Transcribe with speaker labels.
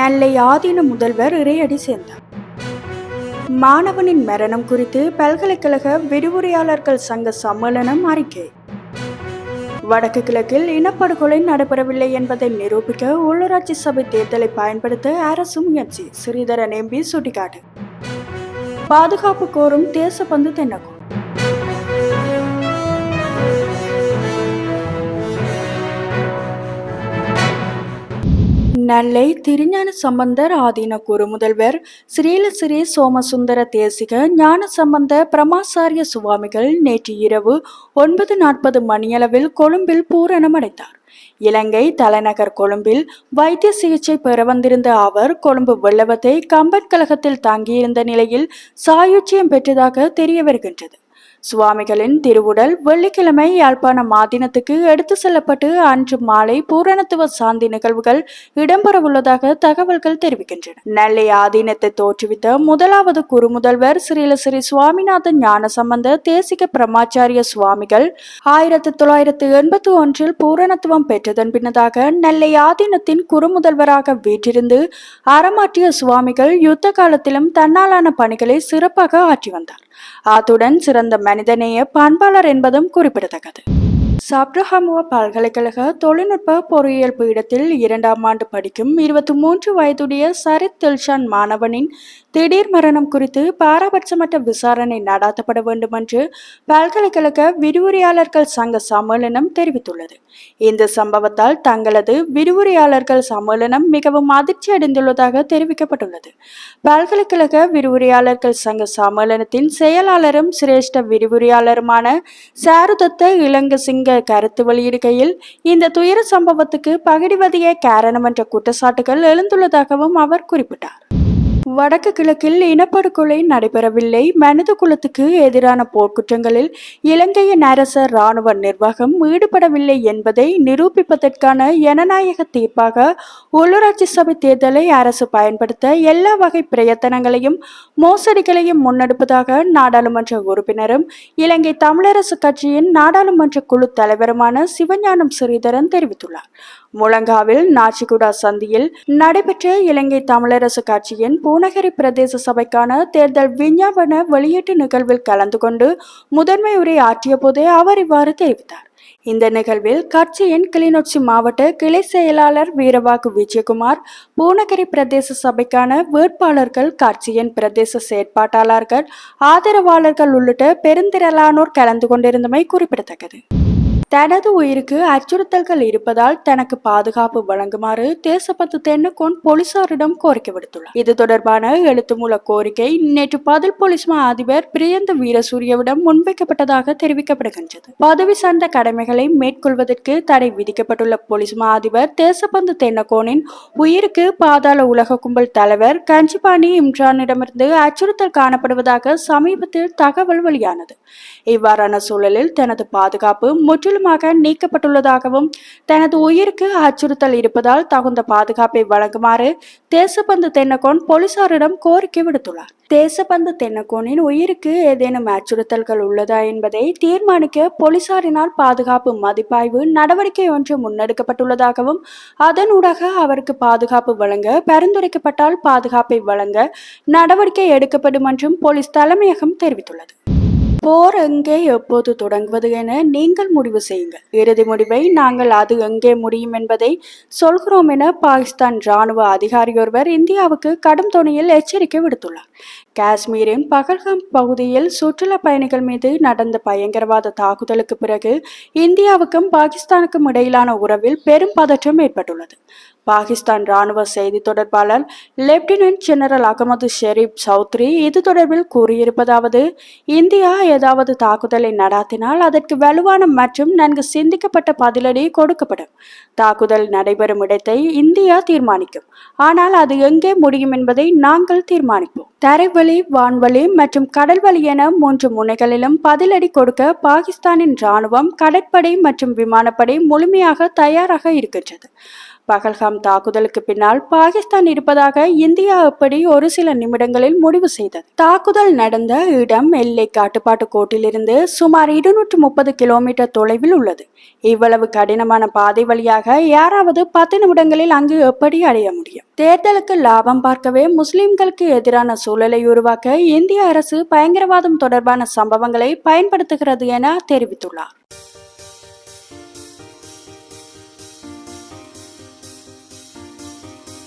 Speaker 1: நெல்லை ஆதீன முதல்வர் இறையடி சேர்ந்தார். மாணவனின் மரணம் குறித்து பல்கலைக்கழக விரிவுரையாளர்கள் சங்க சம்மேளனம் அறிக்கை. வடக்கு கிழக்கில் இனப்படுகொலை நடைபெறவில்லை என்பதை நிரூபிக்க உள்ளூராட்சி சபை தேர்தலை பயன்படுத்த அரசு முயற்சி ஸ்ரீதரன் எம்பி சுட்டிக்காட்டு. பாதுகாப்பு கோரும் தேசப்பந்து தென்னகம். நெல்லை திருஞான சம்பந்தர் ஆதீன குரு முதல்வர் ஸ்ரீலஸ்ரீ சோமசுந்தர தேசிக ஞான சம்பந்த பிரமாசாரிய சுவாமிகள் நேற்று இரவு ஒன்பது நாற்பது மணியளவில் கொழும்பில் பூரணமடைந்தார் இலங்கை தலைநகர் கொழும்பில் வைத்திய சிகிச்சை பெற வந்திருந்த அவர் கொழும்பு வெள்ளவத்தை கம்பன் கழகத்தில் தங்கியிருந்த நிலையில் சாயுச்சியம் பெற்றதாக தெரிய வருகின்றது. சுவாமிகளின் திருவுடல் வெள்ளிக்கிழமை யாழ்ப்பாணம் ஆதீனத்துக்கு எடுத்து செல்லப்பட்டு அன்று மாலை பூரணத்துவ சாந்தி நிகழ்வுகள் இடம்பெறவுள்ளதாக தகவல்கள் தெரிவிக்கின்றன. நெல்லை ஆதீனத்தை தோற்றுவித்த முதலாவது குருமுதல்வர் ஸ்ரீலஸ்ரீ சுவாமிநாதன் ஞான சம்பந்த தேசிக பிரமாச்சாரிய சுவாமிகள் ஆயிரத்தி தொள்ளாயிரத்தி எண்பத்தி ஒன்றில் பூரணத்துவம் பெற்றதன் பின்னதாக நெல்லை ஆதீனத்தின் குருமுதல்வராக வீற்றிருந்து அறமாற்றிய சுவாமிகள் யுத்த காலத்திலும் தன்னாலான பணிகளை சிறப்பாக ஆற்றி வந்தார். அத்துடன் சிறந்த மனிதநேய பண்பாளர் என்பதும் குறிப்பிடத்தக்கது. சப்ரஹமுவ பல்கலைக்கழக தொழில்நுட்ப பொறியியல் பீடத்தில் இரண்டாம் ஆண்டு படிக்கும் இருபத்தி மூன்று வயதுடைய சரித் தில்ஷான் மாணவனின் திடீர் மரணம் குறித்து பாரபட்சமற்ற விசாரணை நடாத்தப்பட வேண்டும் என்று பல்கலைக்கழக விரிவுரையாளர்கள் சங்க சம்மேளனம் தெரிவித்துள்ளது. இந்த சம்பவத்தால் தங்களது விரிவுரையாளர்கள் சம்மேளனம் மிகவும் அதிர்ச்சி அடைந்துள்ளதாக தெரிவிக்கப்பட்டுள்ளது. பல்கலைக்கழக விரிவுரையாளர்கள் சங்க சம்மேளனத்தின் செயலாளரும் சிரேஷ்ட விரிவுரையாளருமான சாருதத்த இளங்கசிங்க கருத்து வெளியிடுகையில் இந்த துயர சம்பவத்துக்கு பகிடிவதையே காரணம் என்ற குற்றச்சாட்டுகள் எழுந்துள்ளதாகவும் அவர் குறிப்பிட்டார். வடக்கு கிழக்கில் இனப்படுகொலை நடைபெறவில்லை. மனித குலத்துக்கு எதிரான போர்க்குற்றங்களில் இலங்கையின் அரச இராணுவ நிர்வாகம் ஈடுபடவில்லை என்பதை நிரூபிப்பதற்கான ஜனநாயக தீர்ப்பாக உள்ளூராட்சி சபை தேர்தலை அரசு பயன்படுத்த எல்லா வகை பிரயத்தனங்களையும் மோசடிகளையும் முன்னெடுப்பதாக நாடாளுமன்ற உறுப்பினரும் இலங்கை தமிழரசு கட்சியின் நாடாளுமன்ற குழு தலைவருமான சிவஞானம் ஸ்ரீதரன் தெரிவித்துள்ளார். முழங்காவில் நாச்சிகுடா சந்தியில் நடைபெற்ற இலங்கை தமிழரசு கட்சியின் பூநகரி பிரதேச சபைக்கான தேர்தல் விஞ்ஞாபன வெளியீட்டு நிகழ்வில் கலந்து கொண்டு முதன்மை உரை ஆற்றிய போதே அவர் இவ்வாறு தெரிவித்தார். இந்த நிகழ்வில் கட்சியின் கிளிநொச்சி மாவட்ட கிளை செயலாளர் வீரவாக்கு விஜயகுமார் பூனகிரி பிரதேச சபைக்கான வேட்பாளர்கள் கட்சியின் பிரதேச செயற்பாட்டாளர்கள் ஆதரவாளர்கள் உள்ளிட்ட பெருந்திரளானோர் கலந்து கொண்டிருந்தமை குறிப்பிடத்தக்கது. தனது உயிருக்கு அச்சுறுத்தல்கள் இருப்பதால் தனக்கு பாதுகாப்பு வழங்குமாறு தேசபத்து தென்னகோன் போலீசாரிடம் கோரிக்கை விடுத்துள்ளார். இது தொடர்பான எழுத்துமூல கோரிக்கை நேற்று பதில் போலீஸ் மா அதிபர் பிரியந்த வீரசூரியவிடம் முன்வைக்கப்பட்டதாக தெரிவிக்கப்படுகின்றது. பதவி சார்ந்த கடமைகளை மேற்கொள்வதற்கு தடை விதிக்கப்பட்டுள்ள போலீஸ் மா அதிபர் தேசபந்து தென்னகோனின் உயிருக்கு பாதாள உலக கும்பல் தலைவர் கஞ்சிபாணி இம்ரானிடமிருந்து அச்சுறுத்தல் காணப்படுவதாக சமீபத்தில் தகவல் வெளியானது. இவ்வாறான சூழலில் தனது பாதுகாப்பு முற்றிலும் முற்றிலுமாக நீக்கப்பட்டுள்ளதாகவும் தனது உயிருக்கு அச்சுறுத்தல் இருப்பதால் தகுந்த பாதுகாப்பை வழங்குமாறு தேசபந்து தென்னகோன் போலீசாரிடம் கோரிக்கை விடுத்துள்ளார். தேசபந்து தென்னகோனின் உயிருக்கு ஏதேனும் அச்சுறுத்தல்கள் உள்ளதா என்பதை தீர்மானிக்க போலீசாரினால் பாதுகாப்பு மதிப்பாய்வு நடவடிக்கை ஒன்று முன்னெடுக்கப்பட்டுள்ளதாகவும் அதனூடாக அவருக்கு பாதுகாப்பு வழங்க பரிந்துரைக்கப்பட்டால் பாதுகாப்பை வழங்க நடவடிக்கை எடுக்கப்படும் என்றும் போலீஸ் தலைமையகம் தெரிவித்துள்ளது. போர் எங்கே எப்போது தொடங்குவது என நீங்கள் முடிவு செய்யுங்கள். இறுதி முடிவை நாங்கள் அது எங்கே முடியும் என்பதை சொல்கிறோம் என பாகிஸ்தான் ராணுவ அதிகாரியொருவர் இந்தியாவுக்கு கடும் துணியில் எச்சரிக்கை விடுத்துள்ளார். காஷ்மீரின் பகல்காம் பகுதியில் சுற்றுலா பயணிகள் மீது நடந்த பயங்கரவாத தாக்குதலுக்கு பிறகு இந்தியாவுக்கும் பாகிஸ்தானுக்கும் இடையிலான உறவில் பெரும் பதற்றம் ஏற்பட்டுள்ளது. பாகிஸ்தான் ராணுவ செய்தி தொடர்பாளர் லெப்டினன்ட் ஜெனரல் அகமது ஷெரீப் சௌத்ரி இது தொடர்பில் கூறியிருப்பதாவது இந்தியா ஏதாவது தாக்குதலை நடாத்தினால் அதற்கு வலுவான மற்றும் நன்கு சிந்திக்கப்பட்ட பதிலடி கொடுக்கப்படும். தாக்குதல் நடைபெறும் இடத்தை இந்தியா தீர்மானிக்கும். ஆனால் அது எங்கே முடியும் என்பதை நாங்கள் தீர்மானிப்போம். தரைவழி வான்வழி மற்றும் கடல்வழி என மூன்று முனைகளிலும் பதிலடி கொடுக்க பாகிஸ்தானின் ராணுவம் கடற்படை மற்றும் விமானப்படை முழுமையாக தயாராக இருக்கின்றது. பகல்காம் தாக்குதலுக்கு பின்னால் பாகிஸ்தான் இருப்பதாக இந்தியா எப்படி ஒரு சில நிமிடங்களில் முடிவு செய்தது? தாக்குதல் நடந்த இடம் எல்லை காட்டுப்பாட்டு கோட்டிலிருந்து சுமார் இருநூற்று முப்பது கிலோமீட்டர் தொலைவில் உள்ளது. இவ்வளவு கடினமான பாதை வழியாக யாராவது பத்து நிமிடங்களில் அங்கு எப்படி அடைய முடியும்? தேர்தலுக்கு லாபம் பார்க்கவே முஸ்லிம்களுக்கு எதிரான சூழலை உருவாக்க இந்திய அரசு பயங்கரவாதம் தொடர்பான சம்பவங்களை பயன்படுத்துகிறது என தெரிவித்துள்ளார்.